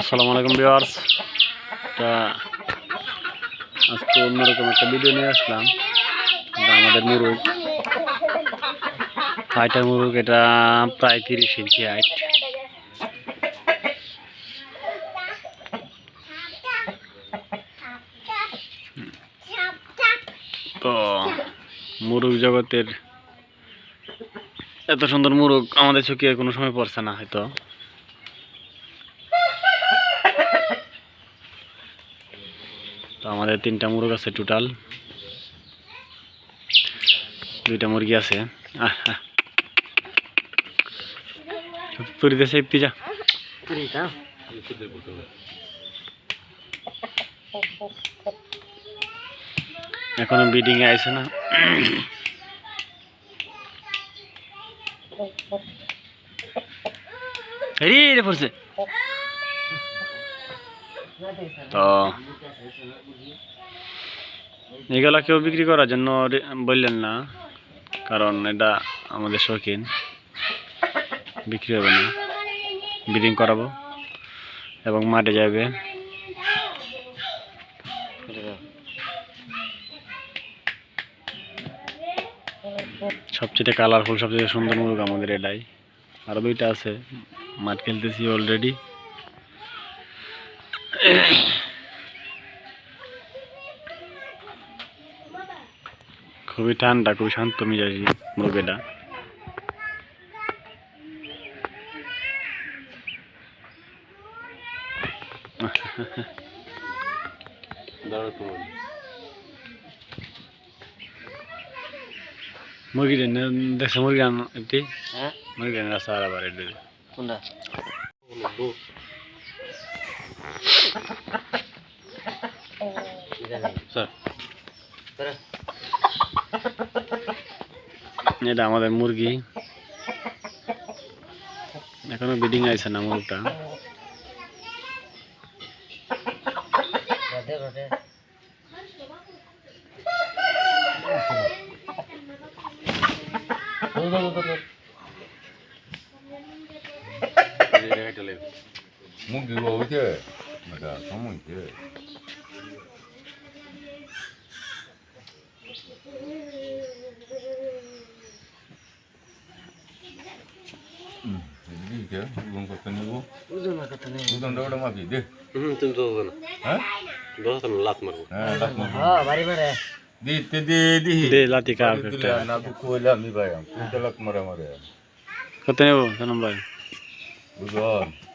আসসালামু আলাইকুম, ভিউয়ার্স। তা, আজকে অন্যরকম একটা ভিডিও নিয়ে আসলাম। আমাদের মুরগ। হাইটার মুরগ, এটা প্রায় তিরিশ ইঞ্চি হাইট তো, মুরগ জগতের এত সুন্দর মুরগ আমাদের চোখে কোনো সময় পড়ছে না, হয়তো। তো আমাদের তিনটা মুরগ আছে টোটাল দুইটা মুরগি আছে। এখনও বিডিং এ আইছে না। রে, পড়ছে। তো কেউ বিক্রি করার জন্য বললেন না, কারণ এটা আমাদের শৌখিন। বিক্রি হবে না। ব্রিডিং করাবো এবং মাঠে যাবে। সবচেয়ে কালারফুল সবচেয়ে সুন্দর মুরগ আমাদের এটাই। আরও দুইটা আছে। মাঠ খেলতেছি অলরেডি খুবই ঠান্ডা খুবই শান্ত মিজাজি মুরগিটা মুরগি দেখছে মুরগি আন মুরগি আর আবার স্যার এটা আমাদের মুরগি। এখনও বিডিং আছে না মুরগটা? রোদে রোদে মুরগি হইছে এটা সময় হইছে এদিকে ওজন কত নেব ওজন কত নেই ওজনটা ওটা মাপি দে হুম তুমি তো হ্যাঁ দশ লাত মারবো হ্যাঁ লাখ মাপি হ্যাঁ বাড়ি মারে দি তে দি দি দে লাতি কা বাড়ি তুলে না দুঃখ হইলে আমি ভাই কোনটা লাখ মারে মারে কত নেব জানাম ভাই ওজন ওজন বেরোলা বেরোলা প্রায় কেজি মতন হয়ে যাব চার কেজি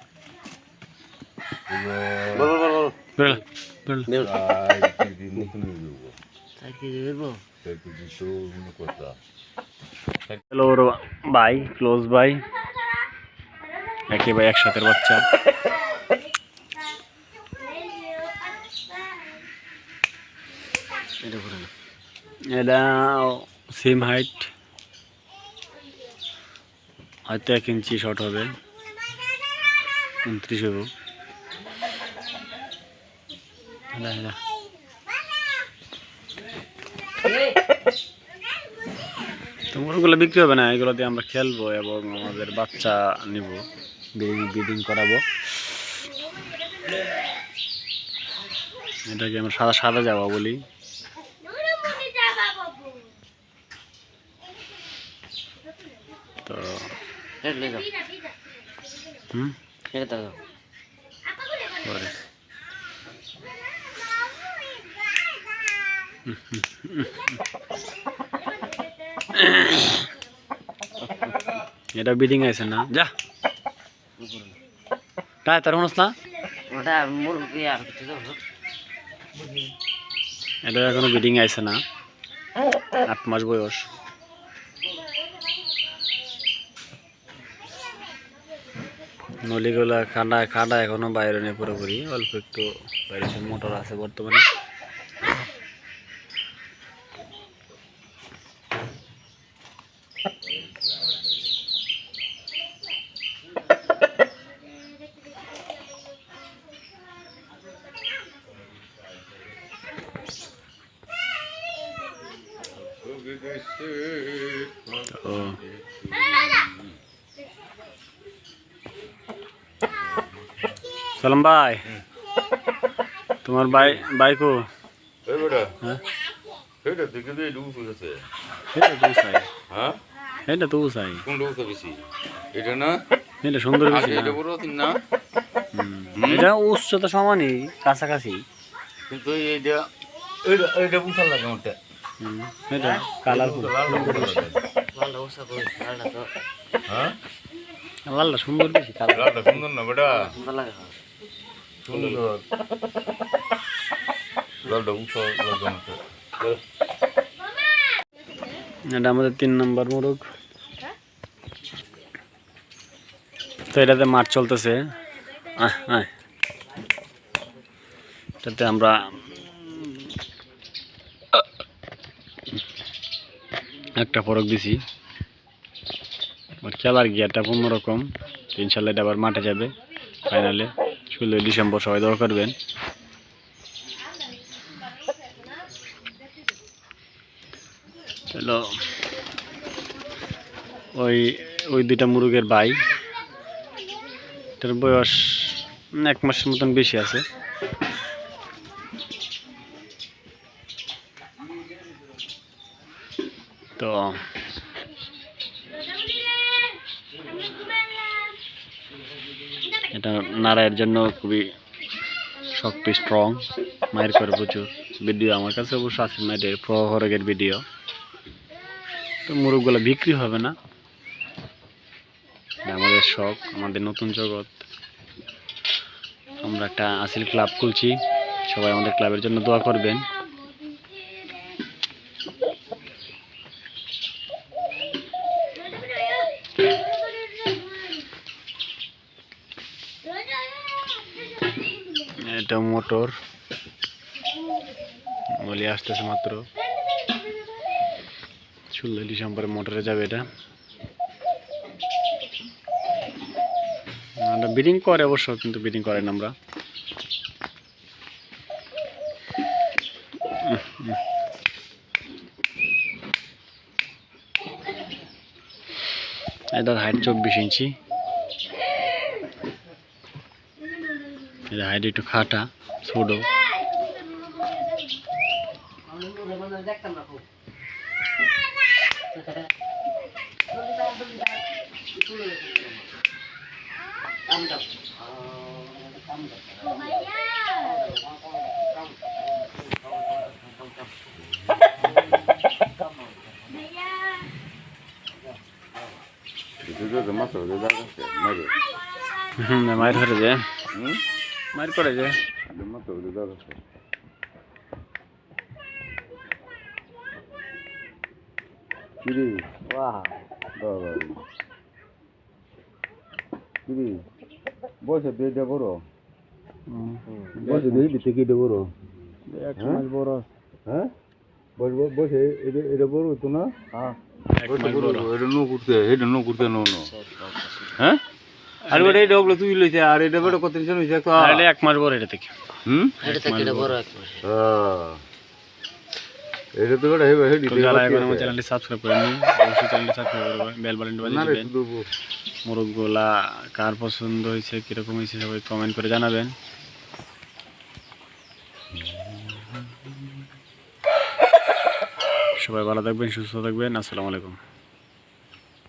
হ্যালো ওর ভাই ক্লোজ ভাই একই ভাই একসাথে বাচ্চা। এটা সেম হাইট হয়তো এক ইঞ্চি শর্ট হবে। উনত্রিশ হবে তো ওগুলো বিক্রি হবে না? এগুলো দিয়ে আমরা খেলব এবং আমাদের বাচ্চা নিব ব্রিডিং করাবো। এটাকে আমরা সাদা সাদা যাওয়া বলি। তো হুম? এটা দাও এটা বিডিং আছে না? যা। তাই তার মনস না? ওটা মুরগি আর এটা এখনও বিডিং আছে না? আট মাস বয়স। নলিগুলা খাডা খাডা এখনও বাইরে নেই পুরোপুরি। অল্প একটু বাইরে মোটর আছে বর্তমানে। তো সালাম ভাই। তোমার ভাই বাইকো এই বেটা। হ্যাঁ? এটা তো চাই হ্যাঁ? এটা এটা না? এটা সুন্দর বেশি এটা বড় তিন না। এটা উচ্চতা সমানই কাছাকাছি। কিন্তু এইটা এইটা এইটা বুঝার লাগে হুম, এটা কালারফুল। লালটা উষা কই লালটা তো লালটা সুন্দর বেশি লালটা সুন্দর না বেটা? সুন্দর। লাগে। সুন্দর লালটা উঠো এটা আমাদের তিন নম্বর মোরগ। তো এটাতে মাঠ চলতেছে। এটাতে আমরা একটা ফরক দিছি। খেলার গিয়ারটা অন্যরকম তো ইনশাল্লাহ এটা আবার মাঠে যাবে ফাইনালে ষোলোই ডিসেম্বর সবাই দোয়া করবেন। ওই ওই দুইটা মুরগের ভাই, এটার বয়স এক মাসের মতন বেশি আছে তো এটা নাড়াইয়ের জন্য খুবই শক্ত স্ট্রং মায়ের করে প্রচুর ভিডিও আমার কাছে অবশ্য আছে মায়ের প্রহরগের ভিডিও তো মুরগগুলো বিক্রি হবে না। আমাদের শখ, আমাদের নতুন জগৎ। আমরা একটা আসিল ক্লাব খুলছি। সবাই আমাদের ক্লাবের জন্য দোয়া করবেন। এটা মোটর। বলি আসতেছে মাত্র। ষোলো ডিসেম্বরে মোটরে যাবে এটা। আমরা বিডিং করে অবশ্য কিন্তু বিডিং করেন আমরা। উহ, উহ। এটার হাইট চব্বিশ ইঞ্চি হাইট একটু খাটা ছোটো। মাছ হুম মায়ের করে যে। মাছ হবে দাদা কিরে বাহ বাবা কিরে? বসে দিয়ে বড়? বসে দিয়ে দিতে কি বড়? এক মাস বড়। হ্যাঁ? বস বসে এটা এটা বড় তো না? হ্যাঁ। এক মাস বড় এটা নো করতে এটা নো করতে নো নো। হ্যাঁ? আর ওগুলো তুই লইছে আর এটা বেটা কত দিন হইছে তো আর এটা এক মাস বড় এটা থেকে হুম? এটা থেকে এটা বড় এক মাস। হ্যাঁ এটা তো বেটা হেবে হেডি তো যারা এখন আমার চ্যানেলটি সাবস্ক্রাইব করেনি অবশ্যই চ্যানেলটি সাবস্ক্রাইব করবেন বেল বাটনটি বাজিয়ে দিবেন। মোরগগুলা কার পছন্দ হয়েছে কীরকম হয়েছে সবাই কমেন্ট করে জানাবেন। সবাই ভালো থাকবেন সুস্থ থাকবেন। আসসালামু আলাইকুম।